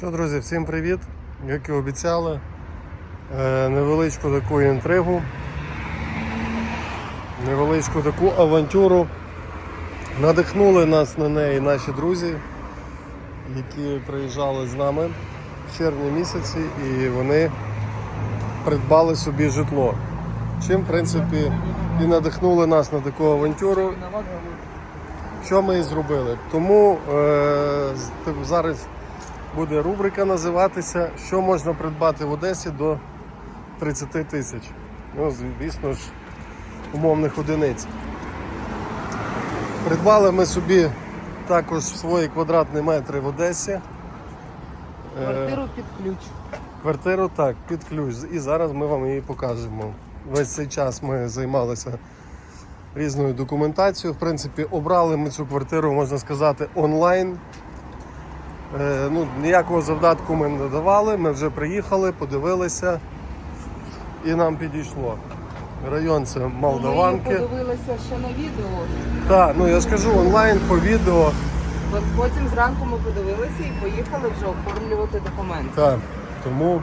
Що, друзі, всім привіт! Як і обіцяли, е, невеличку таку інтригу, невеличку таку авантюру. Надихнули нас на неї наші друзі, які приїжджали з нами в червні місяці і вони придбали собі житло. Чим, в принципі, і надихнули нас на таку авантюру. Що ми і зробили? Тому е, зараз буде рубрика називатися Що можна придбати в Одесі до 30 тисяч. Ну, звісно ж, умовних одиниць. Придбали ми собі також свої квадратні метри в Одесі. Е, Квартиру під ключ. Квартиру так, під ключ. І зараз ми вам її покажемо. Весь цей час ми займалися різною документацією. В принципі, обрали ми цю квартиру, можна сказати, онлайн. Е, ну, ніякого завдатку ми не давали. Ми вже приїхали, подивилися і нам підійшло. Район це Ми подивилися ще на відео. Так, ну я ж кажу онлайн по відео. От потім зранку ми подивилися і поїхали вже оформлювати документи. Так, тому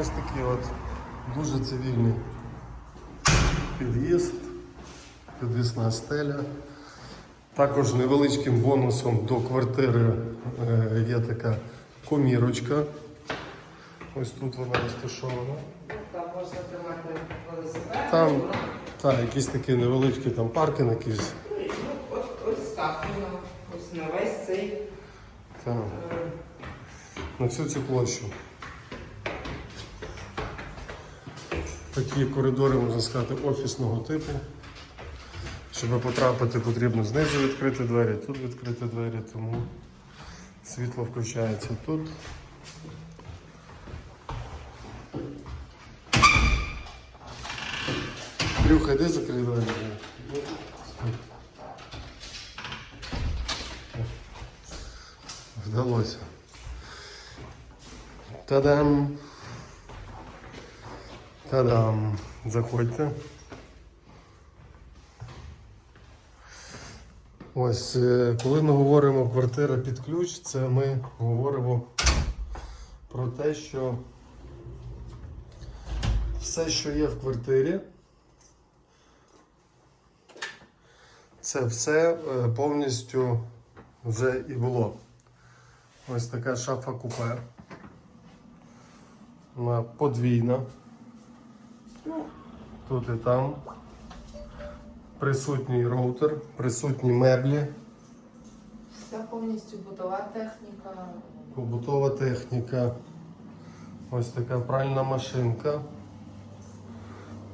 ось такий от дуже цивільний під'їзд, підвісна стеля. Також невеличким бонусом до квартири е, є така комірочка. Ось тут вона розташована. Там можна тримати велосипед. Там так, якийсь такий невеличкий там паркінг якийсь. От, ось так воно. Ось на весь цей. Так, е, на всю цю площу. Такі коридори, можна сказати, офісного типу. Щоб потрапити, потрібно знизу відкрити двері, тут відкрити двері, тому світло включається тут. Брюха, йди закрий двері. Вдалося. Та-дам! Та-дам! Заходьте. Ось, е, коли ми говоримо квартира під ключ, це ми говоримо про те, що все, що є в квартирі, це все е, повністю вже і було. Ось така шафа купе. Вона подвійна. Тут і там. Присутній роутер, присутні меблі, Вся повністю бутова техніка. побутова техніка. Ось така пральна машинка,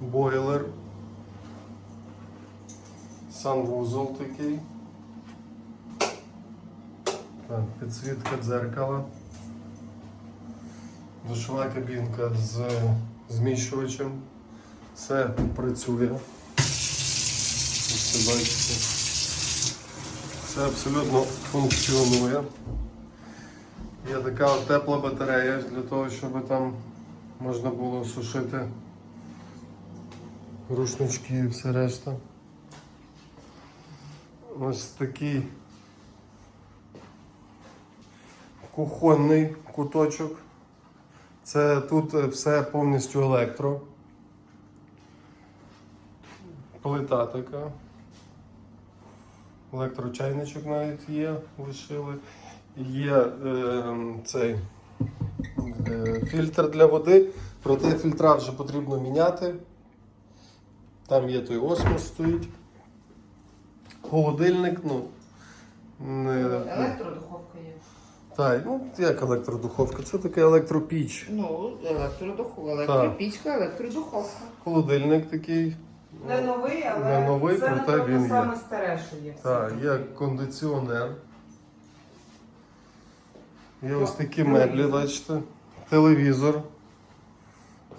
бойлер, санвузол такий. Так, підсвітка дзеркала. Душова кабінка з зміщувачем. Все працює. Ось це бачите. Все абсолютно функціонує. Є така тепла батарея для того, щоб там можна було сушити рушнички і все решта. Ось такий кухонний куточок. Це тут е, все повністю електро. Плита така. Електрочайничок навіть є, лишили. Є е, цей е, фільтр для води, проте фільтра вже потрібно міняти. Там є той осмос стоїть. Холодильник, ну. Не, Електродуховка є. так, ну як електродуховка, це така електропіч. Ну, електродуховка, електропічка, електродуховка. Холодильник такий. Не новий, але Не новий, це проте напевно, він є. саме старе, що є. Так, є кондиціонер. Є ось такі Телевізор. меблі, бачите. Телевізор.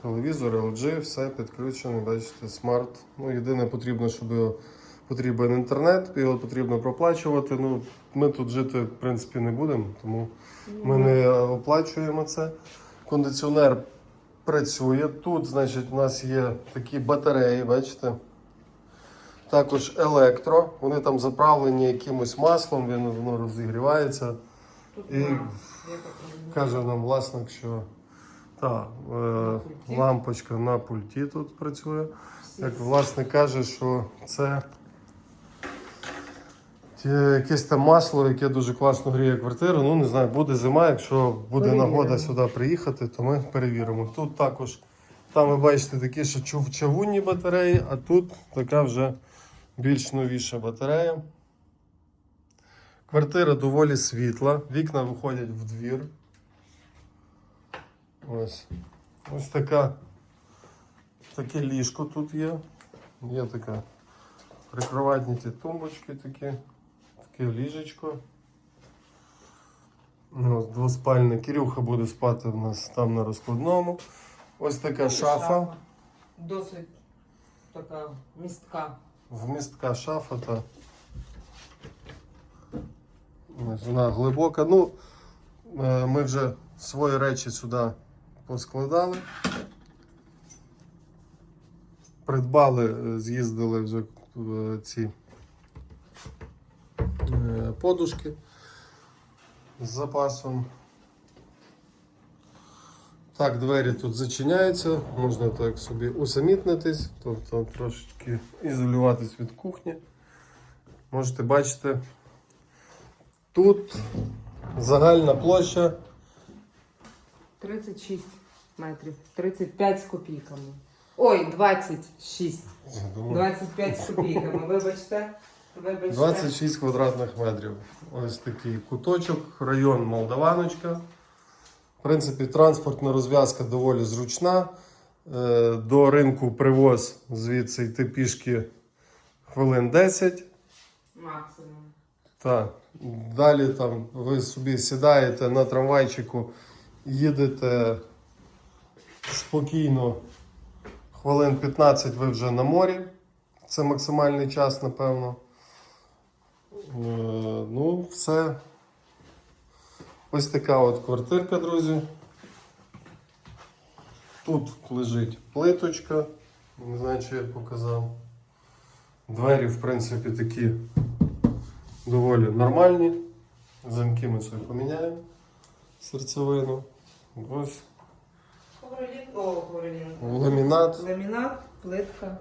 Телевізор, LG, все підключено, бачите, смарт. Ну, єдине потрібно, щоб його- потрібен інтернет, його потрібно проплачувати. Ну, ми тут жити, в принципі, не будемо, тому ми не оплачуємо це. Кондиціонер працює. Тут, значить, у нас є такі батареї, бачите. Також електро. Вони там заправлені якимось маслом, він- воно розігрівається. Тут І. Каже нам власник, що та, е, лампочка на пульті тут працює. Як власник каже, що це якесь там масло, яке дуже класно гріє квартиру. Ну, не знаю, буде зима. Якщо буде Перевіримо. нагода сюди приїхати, то ми перевіримо. Тут також, там ви бачите такі, що чавунні батареї, а тут така вже більш новіша батарея. Квартира доволі світла, вікна виходять в двір. Ось. Ось така. Таке ліжко тут є. Є така прикроватні ті тумбочки такі. Таке ліжечко. Ну, ось двоспальне. Кирюха буде спати в нас там на розкладному. Ось така шафа. Досить така містка. Вмістка шафа та. Ось вона глибока. Ну, е, ми вже свої речі сюди поскладали. Придбали, е, з'їздили вже е, ці подушки з запасом. Так, двері тут зачиняються, можна так собі усамітнитись, тобто трошечки ізолюватись від кухні. Можете бачити, тут загальна площа 36 метрів. 35 з копійками. Ой, 26. 25 з копійками. Вибачте. Вибачте. 26 квадратних метрів. Ось такий куточок, район Молдаваночка. В принципі, транспортна розв'язка доволі зручна. Е, До ринку привоз звідси йти пішки хвилин 10. Максимум. Так. Далі там ви собі сідаєте на трамвайчику, їдете спокійно. Хвилин 15 ви вже на морі. Це максимальний час, напевно. Е, Ну, все. Ось така от квартирка, друзі. Тут лежить плиточка. Не знаю, чи я показав. Двері, в принципі, такі доволі нормальні. Замки ми собі поміняємо. Серцевину. Ось Ковролін. О, ковролін. ламінат. Ламінат, плитка.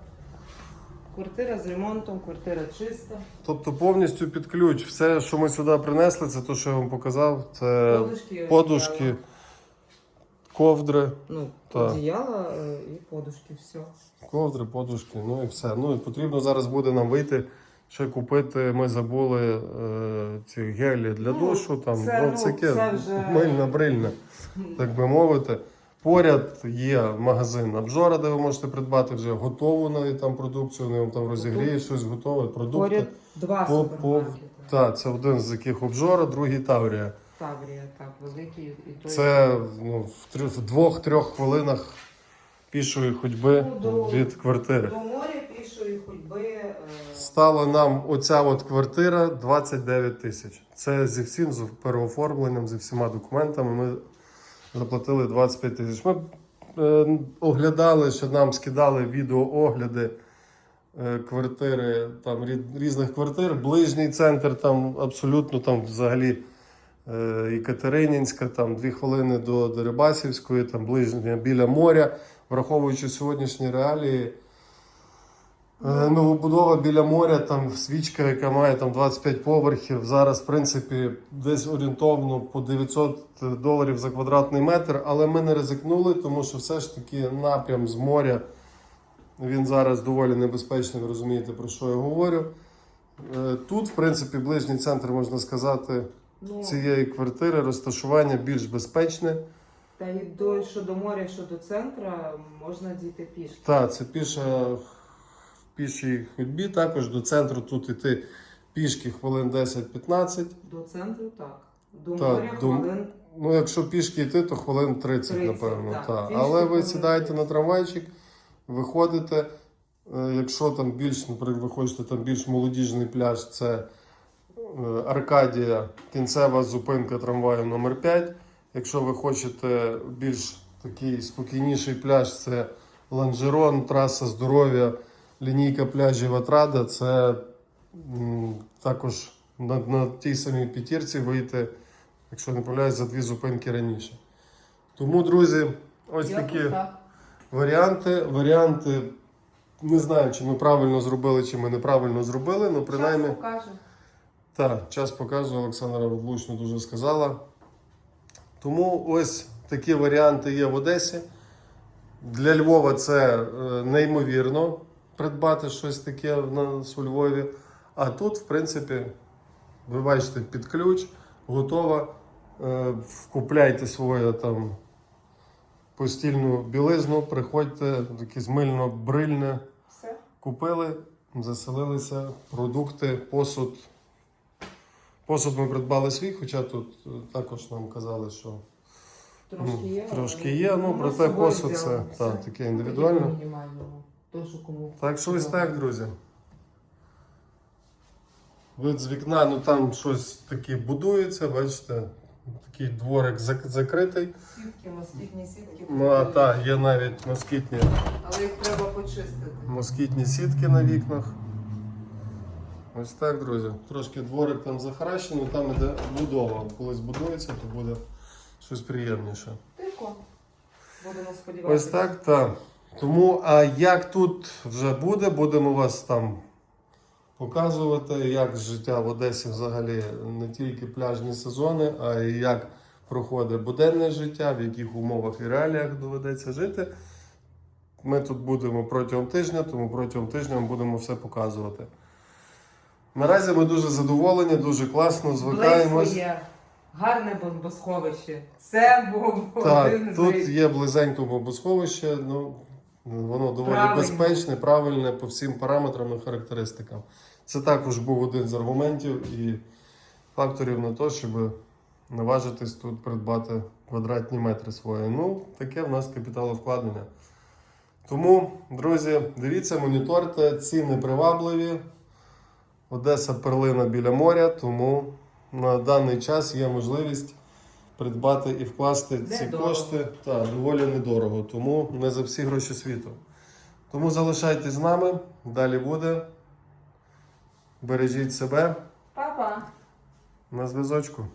Квартира з ремонтом, квартира чиста. Тобто повністю під ключ. Все, що ми сюди принесли, це те, що я вам показав. Це Подушки, подушки, одіяла. ковдри, Ну, Так. одіяла е, і подушки, все. ковдри, подушки, ну і все. Ну і потрібно зараз буде нам вийти. Ще купити, ми забули е, ці гелі для Ну, душу, там це, ну, ну, таке це вже- мильна брильна, так би мовити. Поряд є магазин Обжора, де ви можете придбати вже готову навіть там продукцію, вони вам там розігріють щось готове, продукти. Поряд два По- по-. Так, це один з яких обжора, другий Таврія. Таврія, так, великий і той. Це ну, в, в двох-трьох хвилинах пішої ходьби Ну, до- від квартири. До моря пішої ходьби. е, Стала нам оця от квартира 29 тисяч. Це зі всім з переоформленням, зі всіма документами. Ми заплатили 25 тисяч. Ми е, оглядали, що нам скидали відеоогляди е, квартири, там рі- різних квартир. Ближній центр там абсолютно там взагалі. е, І Катеринінська, там дві хвилини до Дерибасівської, там ближня біля моря, враховуючи сьогоднішні реалії. Е, Новобудова біля моря, там свічка, яка має там 25 поверхів. Зараз, в принципі, десь орієнтовно по 900 доларів за квадратний метр, але ми не ризикнули, тому що все ж таки напрям з моря він зараз доволі небезпечний, ви розумієте, про що я говорю. Е, Тут, в принципі, ближній центр, можна сказати, Ну, цієї квартири розташування більш безпечне. та й до, що до моря, що до центра можна дійти пішки. Так, це піша пішій ходьбі. Також до центру тут іти пішки хвилин 10-15. До центру так. До Так, моря до- хвилин. Ну, якщо пішки йти, то хвилин 30, 30, напевно. так. Так. Пішки Але ви сідаєте 30. на трамвайчик, виходите. Е, Якщо там більш, наприклад, ви хочете там більш молодіжний пляж, це е, Аркадія, кінцева зупинка трамваю номер 5 Якщо ви хочете більш такий спокійніший пляж, це Ланжерон, траса здоров'я, лінійка пляжів Атрада. Це також на, на тій самій п'ятірці вийти якщо не помиляюсь, за дві зупинки раніше. Тому, друзі, ось Якось такі так. варіанти. Варіанти не знаю, чи ми правильно зробили, чи ми неправильно зробили, але принаймні. Час покаже. Так, час показує, Олександра влучно дуже сказала. Тому ось такі варіанти є в Одесі. Для Львова це е, неймовірно придбати щось таке в нас у Львові. А тут, в принципі, ви бачите під ключ, готова. Е, Вкупляйте свою там постільну білизну, приходьте, якесь мильно-брильне. Все. Купили, заселилися, продукти, посуд. Посуд ми придбали свій, хоча тут е, також нам казали, що Трошки ну, є. трошки але є, ну проте посуд це та, таке індивідуально. Такого що кому. Так що ось так, друзі. Вид з вікна, ну там щось таке будується, бачите, такий дворик зак- закритий. Сітки, москітні сітки. Ну а так, є навіть москітні, Але їх треба почистити. москітні сітки на вікнах. Ось так, друзі. Трошки дворик там захаращений, там іде будова. Коли збудується, то буде щось приємніше. Тихо. Будемо сподіватися. Ось так, так. Тому, а як тут вже буде, будемо вас там показувати, як життя в Одесі взагалі не тільки пляжні сезони, а й як проходить буденне життя, в яких умовах і реаліях доведеться жити. Ми тут будемо протягом тижня, тому протягом тижня ми будемо все показувати. Наразі ми дуже задоволені, дуже класно, звикаємось. Є. Гарне бомбосховище. Це був один Так, з тут є близенько бомбосховище, ну, воно доволі Правильно. безпечне, правильне по всім параметрам і характеристикам. Це також був один з аргументів і факторів на те, щоб наважитись тут придбати квадратні метри свої. Ну, таке в нас капіталовкладення. Тому, друзі, дивіться, моніторте, ціни привабливі. Одеса перлина біля моря, тому на даний час є можливість придбати і вкласти ці Недорого. кошти та доволі недорого, тому не за всі гроші світу. Тому залишайтесь з нами, далі буде. Бережіть себе Па-па. на зв'язочку.